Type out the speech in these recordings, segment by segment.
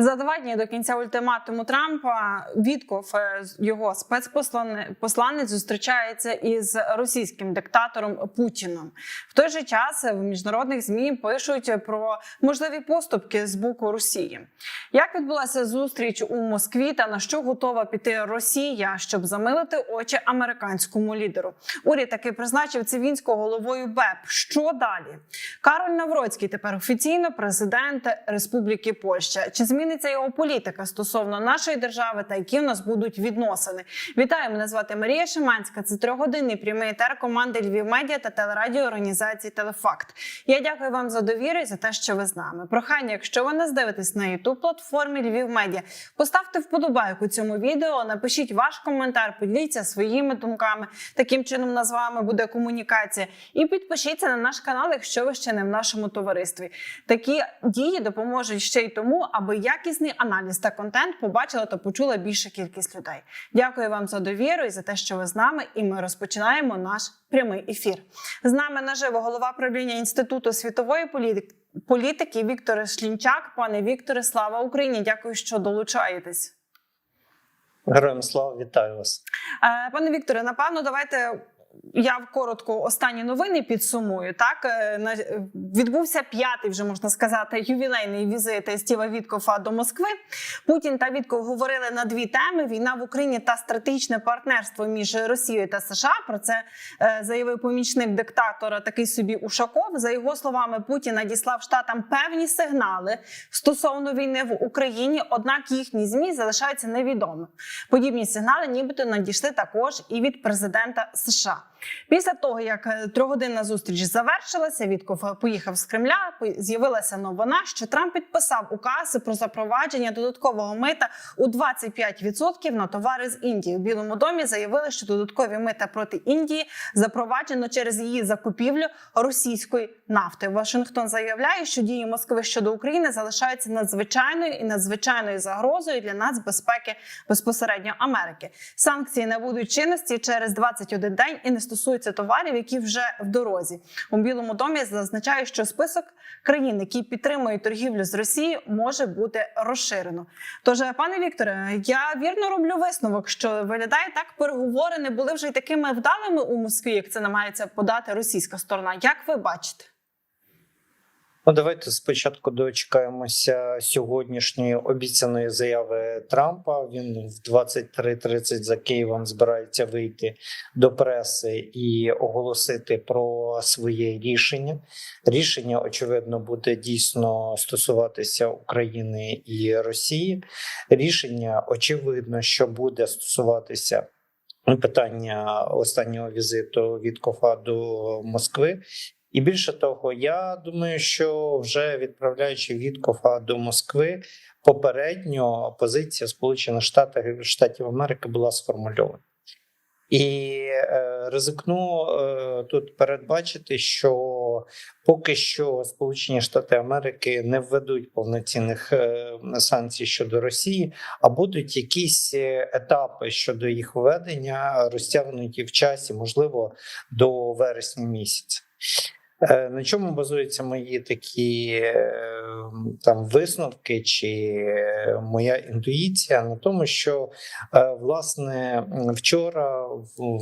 За два дні до кінця ультиматуму Трампа Вітков, е, його спецпосланець, зустрічається із російським диктатором Путіном. В той же час в міжнародних змі пишуть про можливі поступки з боку Росії. Як відбулася зустріч у Москві та на що готова піти Росія, щоб замилити очі американському лідеру? Уряд таки призначив Цивінського головою БЕП. Що далі? Кароль Навроцький тепер офіційно президент Республіки Польща. Чи зміниться його політика стосовно нашої держави та які в нас будуть відносини? Вітаю, мене звати Марія Шиманська. Це трьохгодинний прямий етер команди Львів Медіа та телерадіо організації Телефакт. Я дякую вам за довіру і за те, що ви з нами. Прохання, якщо ви нас дивитесь на youtube платформі Львів Медіа, поставте вподобайку цьому відео, напишіть ваш коментар, поділіться своїми думками. Таким чином, у з вами буде комунікація. І підпишіться на наш канал, якщо ви ще не в нашому товаристві. Такі дії допоможуть ще й тому, аби якісний аналіз та контент побачила та почула більша кількість людей. Дякую вам за довіру і за те, що ви з нами. І ми розпочинаємо наш прямий ефір. З нами наживо голова правління інституту світової політики. Політики Віктор Шлінчак, пане Вікторе, слава Україні! Дякую, що долучаєтесь. Героям слава вітаю вас, Е, Пане Вікторе, напевно, давайте я коротко останні новини підсумую. Так Е, відбувся п'ятий, вже можна сказати, ювілейний візит Стіва Віткофа до Москви. Путін та Вітков говорили на дві теми: війна в Україні та стратегічне партнерство між Росією та США. Про це е, заявив помічник диктатора, такий собі Ушаков. За його словами, Путін надіслав штатам певні сигнали стосовно війни в Україні. Однак їхні змі залишаються невідомими. Подібні сигнали, нібито надійшли також і від президента США. Після того, як е, трьохгодинна зустріч завершилася, Вітков поїхав з Кремля. З'явилася новина, що Трамп підписав указ про запровадження додаткового мита у 25% на товари з Індії. У Білому домі заявили, що додаткові мита проти Індії запроваджено через її закупівлю російської нафти. Вашингтон заявляє, що дії Москви щодо України залишаються надзвичайною і надзвичайною загрозою для нацбезпеки безпосередньо Америки. Санкції набудуть чинності через 21 день і не стосується товарів, які вже в дорозі. У Білому домі зазначає, що список країн, які підтримують торгівлю з Росією, може бути розширено. Тож, пане Вікторе, я вірно роблю висновок, що виглядає так, переговори не були вже й такими вдалими у Москві, як це намагається подати російська сторона. Як ви бачите? Ну давайте спочатку дочекаємося сьогоднішньої обіцяної заяви Трампа. Він в 23.30 за Києвом збирається вийти до преси і оголосити про своє рішення. Рішення очевидно буде дійсно стосуватися України і Росії. Рішення очевидно, що буде стосуватися. Питання останнього візиту від Кофа до Москви, і більше того, я думаю, що вже відправляючи Віткофа до Москви, попередньо позиція Сполучених Штатів Штатів Америки була сформульована. І е, ризикну е, тут передбачити, що поки що Сполучені Штати Америки не введуть повноцінних е, санкцій щодо Росії, а будуть якісь е, етапи щодо їх введення розтягнуті в часі, можливо, до вересня місяця. Е, На чому базуються мої такі е, там висновки чи е, моя інтуїція? На тому, що власне вчора,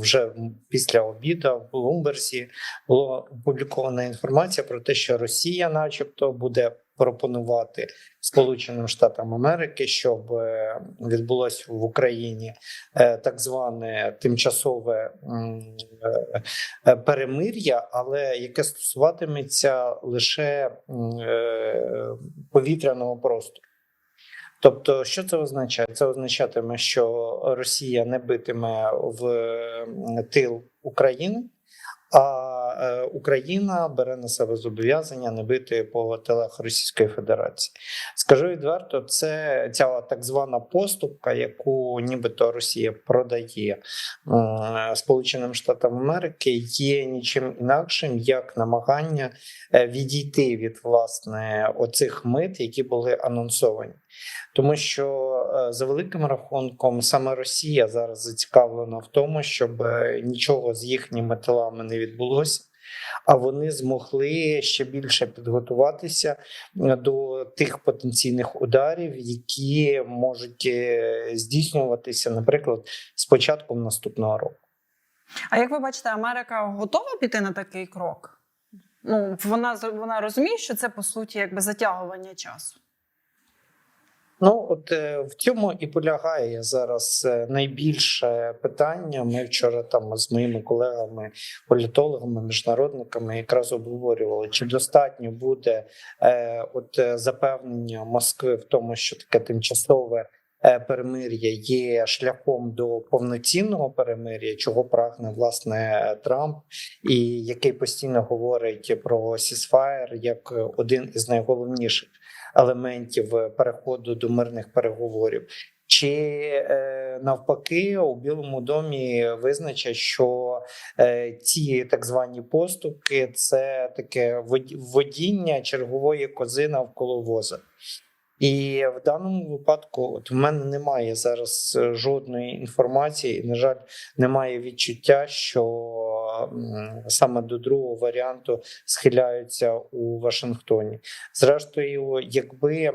вже після обіду, в Блумберзі була опублікована інформація про те, що Росія, начебто, буде пропонувати Сполученим Штатам Америки, щоб е, відбулося в Україні е, так зване тимчасове е, перемир'я, але яке стосуватиметься лише повітряного простору. Тобто, що це означає? Це означатиме, що Росія не битиме в тил України, а Україна бере на себе зобов'язання не бити по тилах Російської Федерації. Скажу відверто, це ця так звана поступка, яку нібито Росія продає е, Сполученим Штатам Америки, є нічим інакшим як намагання е, відійти від власне оцих мит, які були анонсовані. Тому що е, за великим рахунком саме Росія зараз зацікавлена в тому, щоб е, нічого з їхніми тилами не відбулося. а вони змогли ще більше підготуватися е, до тих потенційних ударів, які можуть здійснюватися, наприклад, з початком наступного року. А як ви бачите, Америка готова піти на такий крок? Ну вона вона розуміє, що це по суті якби затягування часу. Ну, от е, в цьому і полягає зараз е, найбільше питання. Ми вчора там з моїми колегами, політологами, міжнародниками якраз обговорювали, чи достатньо буде е, от е, запевнення Москви в тому, що таке тимчасове. Перемир'я є шляхом до повноцінного перемир'я, чого прагне власне Трамп, і який постійно говорить про сісфаєр як один із найголовніших елементів переходу до мирних переговорів. Чи е, навпаки у Білому домі визначать, що е, ці так звані поступки це таке вод- водіння чергової кози навколо воза. І в даному випадку, от в мене немає зараз е, жодної інформації, і, на жаль, немає відчуття, що саме до другого варіанту схиляються у Вашингтоні. Зрештою, якби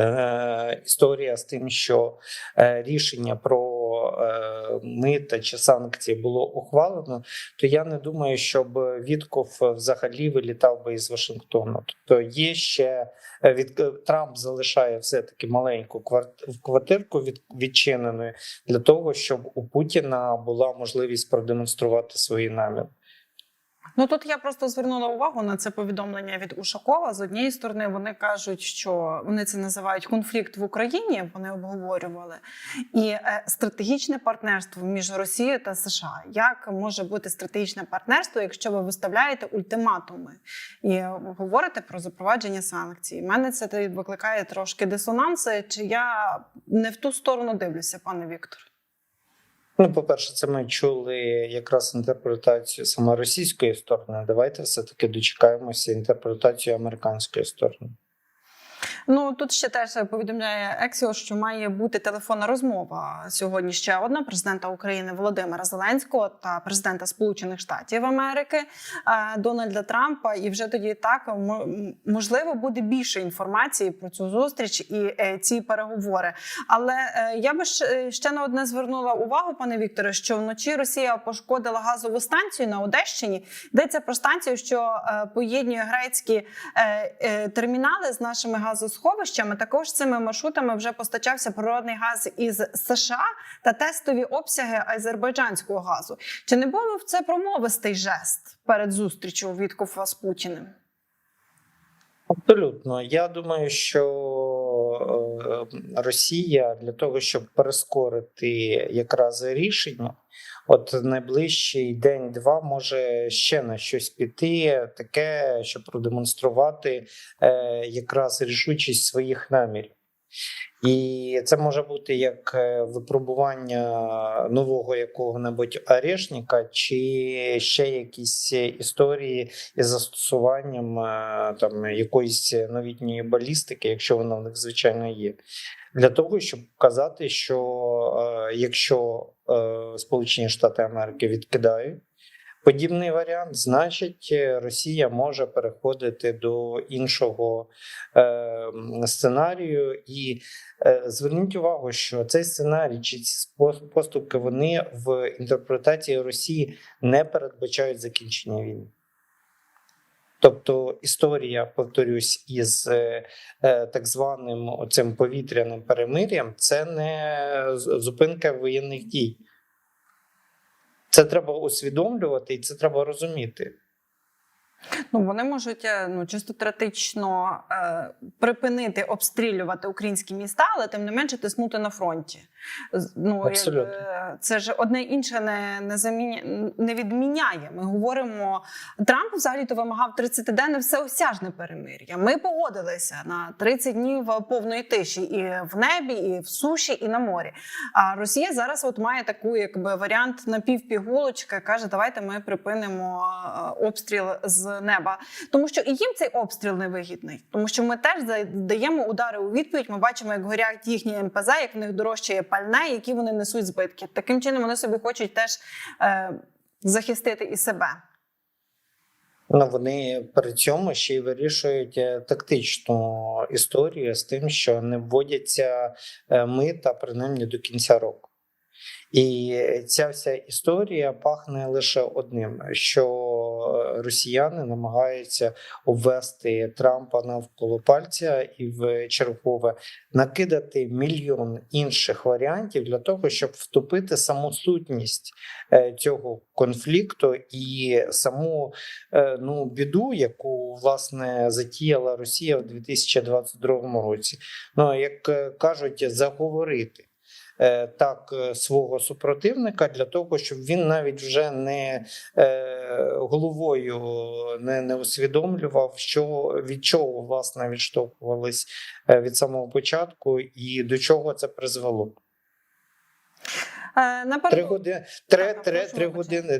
е, історія з тим, що е, рішення про е, мита чи санкції було ухвалено, то я не думаю, щоб Вітков взагалі вилітав би із Вашингтону. Тобто є ще е, від е, Трамп залишає все таки маленьку кварт- квартирку від відчиненою для того, щоб у Путіна була можливість продемонструвати свої наміри. Ну тут я просто звернула увагу на це повідомлення від Ушакова. З однієї сторони, вони кажуть, що вони це називають конфлікт в Україні. Вони обговорювали і е, стратегічне партнерство між Росією та США. Як може бути стратегічне партнерство, якщо ви виставляєте ультиматуми і говорите про запровадження санкцій? Мене це викликає трошки дисонанси. Чи я не в ту сторону дивлюся, пане Віктор? Ну, по-перше, це ми чули якраз інтерпретацію саме російської сторони. Давайте все-таки дочекаємося інтерпретацію американської сторони. Ну тут ще теж повідомляє Ексіо, що має бути телефонна розмова сьогодні. Ще одна президента України Володимира Зеленського та президента Сполучених Штатів Америки е, Дональда Трампа. І вже тоді так можливо буде більше інформації про цю зустріч і е, ці переговори. Але е, я би ще на одне звернула увагу, пане Вікторе, що вночі Росія пошкодила газову станцію на Одещині. Йдеться про станцію, що поєднує грецькі термінали з нашими газосховищами. Також цими маршрутами вже постачався природний газ із США та тестові обсяги азербайджанського газу. Чи не був це промовистий жест перед зустрічю Віткофа з Путіним? Абсолютно. Я думаю, що Росія для того, щоб перескорити якраз рішення, от найближчий день-два може ще на щось піти, таке, щоб продемонструвати е, якраз рішучість своїх намірів. І це може бути як е, випробування нового якого-небудь орешника, чи ще якісь історії із застосуванням е, там якоїсь новітньої балістики, якщо вона в них звичайно є, для того, щоб показати, що е, якщо Сполучені Штати Америки відкидають. Подібний варіант, значить, е, Росія може переходити до іншого е, сценарію. І е, зверніть увагу, що цей сценарій чи ці поступки вони в інтерпретації Росії не передбачають закінчення війни. Тобто історія, повторюсь, із так званим оцим повітряним перемир'ям це не зупинка воєнних дій. Це треба усвідомлювати і це треба розуміти. Ну вони можуть е, ну чисто теоретично е, припинити обстрілювати українські міста, але тим не менше тиснути на фронті. Ну Абсолютно. якби, це ж одне інше не, не заміня не відміняє. Ми говоримо Трамп взагалі то вимагав 30-денне всеосяжне перемир'я. Ми погодилися на 30 днів повної тиші і в небі, і в суші, і на морі. А Росія зараз от має таку, якби варіант напівпігулочка. каже, давайте ми припинимо е, обстріл з неба, тому що і їм цей обстріл невигідний, тому що ми теж даємо удари у відповідь. Ми бачимо, як горять їхні МПЗ, як в них дорожчає пальне, які вони несуть збитки. Таким чином вони собі хочуть теж е, захистити і себе. Ну, вони при цьому ще й вирішують е, тактичну історію з тим, що не вводяться е, мита принаймні до кінця року. І ця вся історія пахне лише одним: що е, росіяни намагаються обвести Трампа навколо пальця і в чергове накидати мільйон інших варіантів для того, щоб втопити саму сутність е, цього конфлікту і саму е, ну біду, яку власне затіяла Росія в 2022 році. Ну як кажуть, заговорити. Е, Так, е, свого супротивника для того, щоб він навіть вже не е, головою не, не усвідомлював, що від чого власне відштовхувались від самого початку, і до чого це призвело. Е, Три години, три, три, три години,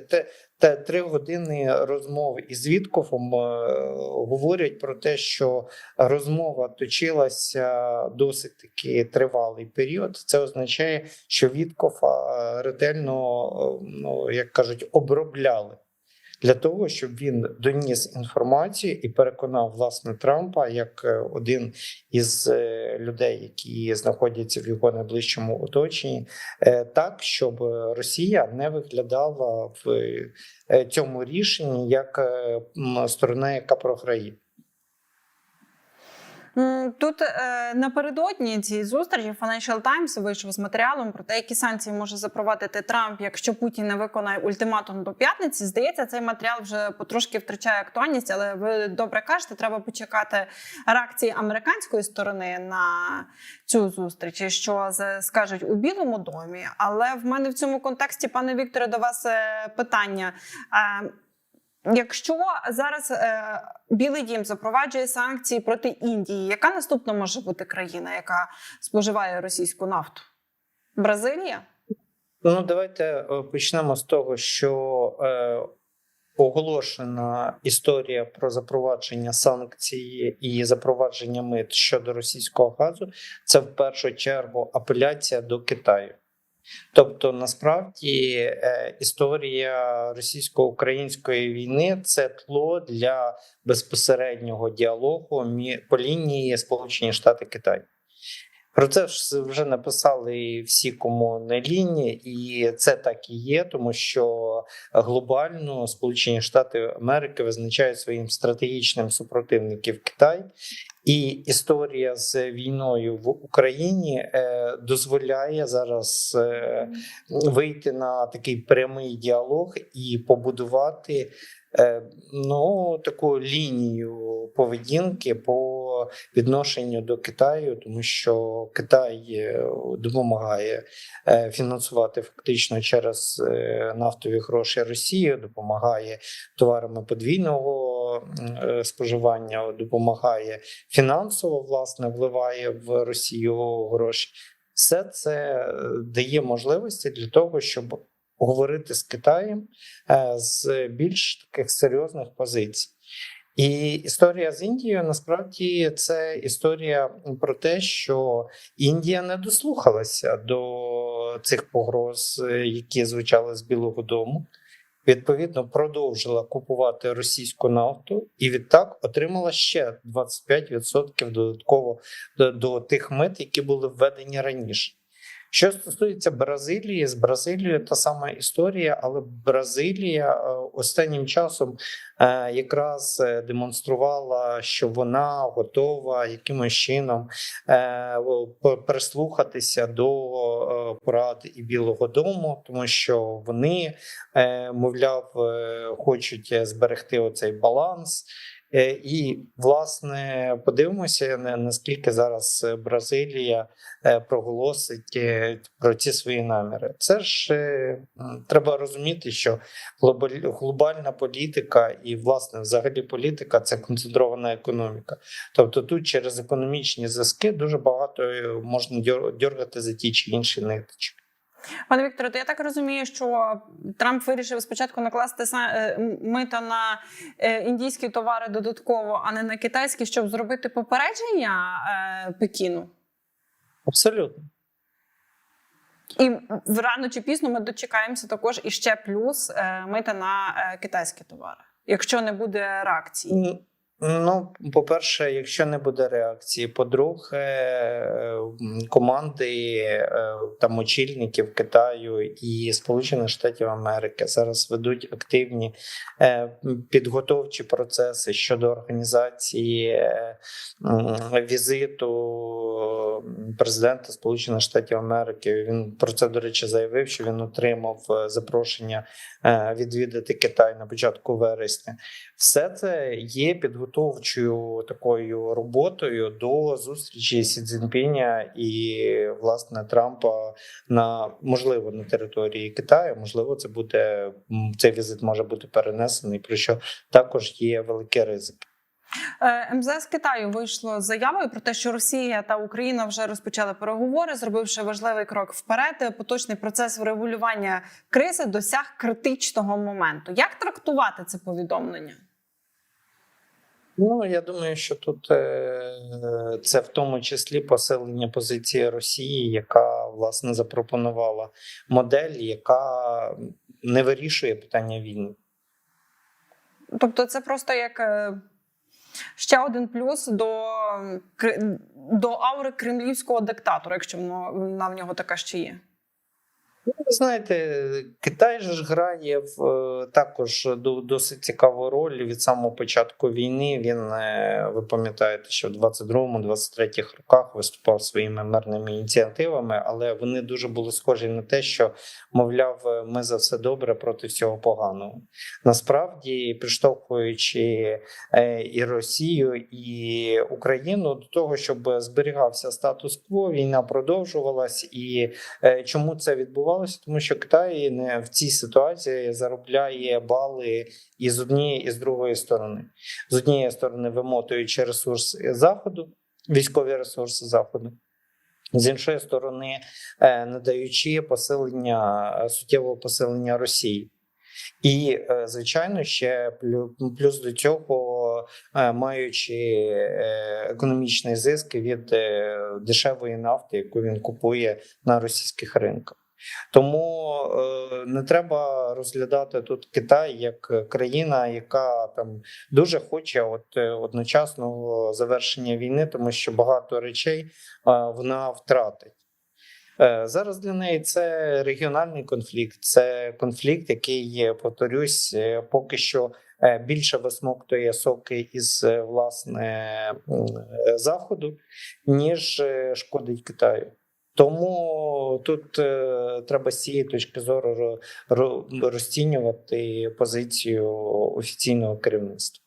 те, три години розмов із Віткофом е, говорять про те, що розмова точилася досить таки тривалий період. Це означає, що Віткофа е, ретельно, е, ну як кажуть, обробляли. Для того щоб він доніс інформацію і переконав власне Трампа як е, один із е, людей, які знаходяться в його найближчому оточенні, е, так, щоб Росія не виглядала в цьому рішенні як сторона, яка програє. Тут е, напередодні цієї зустрічі Financial Times вийшов з матеріалом про те, які санкції може запровадити Трамп, якщо Путін не виконає ультиматум до п'ятниці. Здається, цей матеріал вже потрошки втрачає актуальність, але ви добре кажете, треба почекати реакції американської сторони на цю зустріч, і що скажуть у Білому домі. Але в мене в цьому контексті, пане Вікторе, до вас е, питання. Якщо зараз е, Білий Дім запроваджує санкції проти Індії, яка наступна може бути країна, яка споживає російську нафту? Бразилія? Ну, давайте е, почнемо з того, що е, оголошена історія про запровадження санкцій і запровадження мит щодо російського газу. Це в першу чергу апеляція до Китаю. Тобто, насправді е, історія російсько-української війни це тло для безпосереднього діалогу по лінії Сполучені Штати Китай. Про це ж вже написали всі, кому не лінь, і це так і є, тому що глобально Сполучені Штати Америки визначають своїм стратегічним супротивників Китай, і історія з війною в Україні е, дозволяє зараз е, вийти на такий прямий діалог і побудувати ну таку лінію поведінки по відношенню до Китаю, тому що Китай е, допомагає е, фінансувати фактично через е, нафтові гроші Росію, допомагає товарами подвійного е, споживання, допомагає фінансово, власне, вливає в Росію гроші. Все це е, дає можливості для того, щоб говорити з Китаєм е, з більш таких серйозних позицій. І історія з Індією насправді це історія про те, що Індія не дослухалася до цих погроз, е, які звучали з Білого Дому. Відповідно, продовжила купувати російську нафту і відтак отримала ще 25% додатково до, до тих мит, які були введені раніше. Що стосується Бразилії, з Бразилією та сама історія, але Бразилія е, останнім часом е, якраз е, демонструвала, що вона готова якимось чином прислухатися до порад і Білого Дому, тому що вони, мовляв, хочуть зберегти оцей баланс. Е, І власне подивимося, на- наскільки зараз е, Бразилія е, проголосить про ці свої наміри. Це ж треба розуміти, що глобаль- глобальна політика і власне взагалі політика це концентрована економіка. Тобто тут через економічні зв'язки дуже багато можна дьор- дьоргати за ті чи інші ниточки. Пане Вікторе, то я так розумію, що Трамп вирішив спочатку накласти е, мито на е, індійські товари додатково, а не на китайські, щоб зробити попередження е, Пекіну. Абсолютно. І рано чи пізно ми дочекаємося також іще плюс мита на китайські товари. якщо не буде реакції? Ну, по-перше, якщо не буде реакції, по-друге, е, команди е, там очільників Китаю і Сполучених Штатів Америки зараз ведуть активні е, підготовчі процеси щодо організації візиту президента Сполучених Штатів Америки. Він про це, до речі, заявив, що він отримав е, запрошення е, відвідати Китай на початку вересня. Все це є підготовчою такою роботою до зустрічі Сі Цзіньпіня і власне Трампа на можливо на території Китаю. Можливо, це буде цей візит може бути перенесений, про що також є великий ризик. Е, МЗС Китаю вийшло з заявою про те, що Росія та Україна вже розпочали переговори, зробивши важливий крок вперед. Поточний процес врегулювання кризи досяг критичного моменту. Як трактувати це повідомлення? Ну я думаю, що тут е, це в тому числі посилення позиції Росії, яка власне запропонувала модель, яка не вирішує питання війни. Тобто, це просто як е, ще один плюс до, до аури кремлівського диктатора, якщо вона в нього така ще є. Ну, Ви знаєте, Китай ж грає в е, також до- досить цікаву роль від самого початку війни. Він е, ви пам'ятаєте, що в 22-23 роках виступав своїми мирними ініціативами, але вони дуже були схожі на те, що мовляв, е, ми за все добре проти всього поганого. Насправді, приштовхуючи і Росію, і Україну до того, щоб зберігався статус-кво, війна продовжувалась і Чому це відбувалося? Тому що Китай не в цій ситуації заробляє бали і з однієї, і з другої сторони. З однієї сторони, вимотуючи ресурси заходу, військові ресурси заходу. З іншої сторони, е, надаючи посилення суттєвого посилення Росії. І, е, звичайно, ще плюс до цього, е, маючи економічний зиск від дешевої нафти, яку він купує на російських ринках. Тому е, не треба розглядати тут Китай як країна, яка там дуже хоче от е, одночасного завершення війни, тому що багато речей е, вона втратить. Е, Зараз для неї це регіональний конфлікт, це конфлікт, який повторюсь, е, поки що більше висмоктує соки із власне заходу, ніж шкодить Китаю. Тому тут е, треба з цієї точки зору ро- ро- розцінювати позицію офіційного керівництва.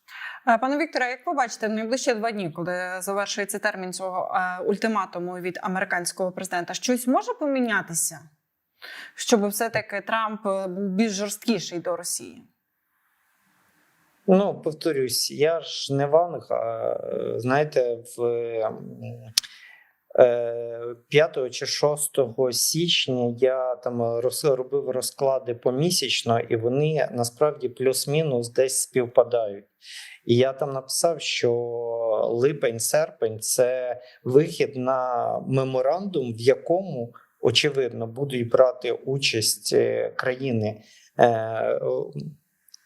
Е, Пане Вікторе, як ви бачите, найближчі два дні, коли завершується термін цього е, ультиматуму від американського президента, щось може помінятися, щоб все-таки Трамп е, був більш жорсткіший до Росії? Ну, повторюсь, я ж не ванг, а знаєте, в е, 5 чи 6 січня я там робив розклади помісячно, і вони насправді плюс-мінус десь співпадають. І я там написав, що липень-серпень це вихід на меморандум, в якому очевидно будуть брати участь е, країни.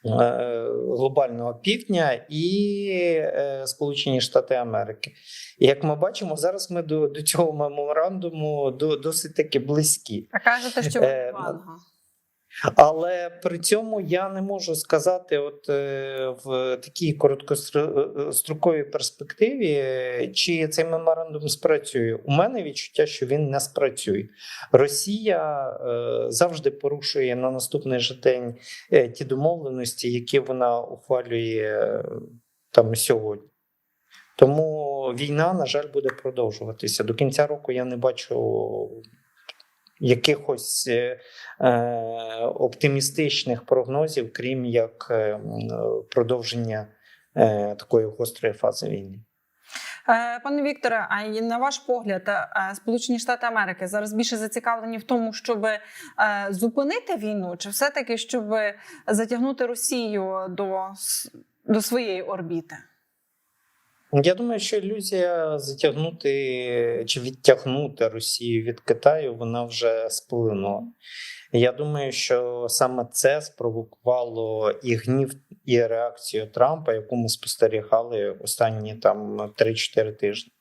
Е, Глобального півдня і е, Сполучені Штати Америки. І як ми бачимо, зараз ми до, до цього меморандуму до, досить таки близькі. А кажете, що ви Е. Але при цьому я не можу сказати, от е, в такій короткостроковій перспективі, чи цей меморандум спрацює. У мене відчуття, що він не спрацює. Росія е, завжди порушує на наступний же день е, ті домовленості, які вона ухвалює там сьогодні. Тому війна, на жаль, буде продовжуватися. До кінця року я не бачу якихось е, е, оптимістичних прогнозів, крім як е, продовження е, такої гострої фази війни. Е, Пане Вікторе, а на ваш погляд, Сполучені Штати Америки зараз більше зацікавлені в тому, щоб зупинити війну, чи все-таки щоб затягнути Росію до, до своєї орбіти? Я думаю, що ілюзія затягнути чи відтягнути Росію від Китаю вона вже сплинула. Я думаю, що саме це спровокувало і гнів, і реакцію Трампа, яку ми спостерігали останні там 3-4 тижні.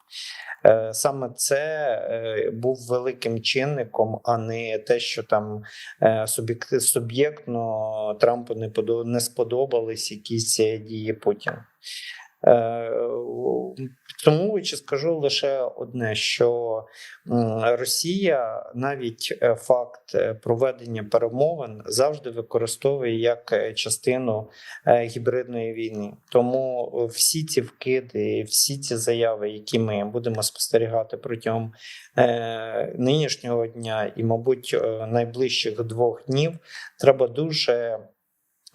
Е, Саме це е, був великим чинником, а не те, що там е, суб'єктно Трампу не сподобались якісь дії Путіна. Е, Підсумовуючи, скажу лише одне: що Росія навіть е, факт е, проведення перемовин завжди використовує як частину гібридної війни. Тому всі ці вкиди, всі ці заяви, які ми будемо спостерігати протягом нинішнього дня і, мабуть, найближчих двох днів, треба дуже.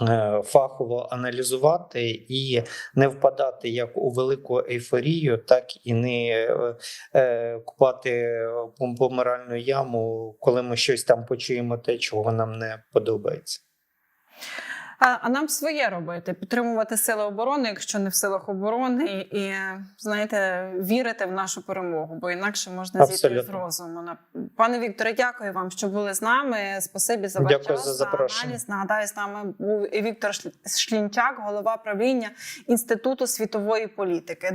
Е, Фахово аналізувати і не впадати як у велику ейфорію, так і не е, купати помиральну яму, коли ми щось там почуємо те, чого нам не подобається. А, а нам своє робити, підтримувати сили оборони, якщо не в силах оборони, і знаєте, вірити в нашу перемогу, бо інакше можна зійти з розуму. Пане Вікторе, дякую вам, що були з нами. Спасибі за ваш час, за запрошення. аналіз. Нагадаю, з нами був і Віктор Шлінчак, голова правління Інституту світової політики.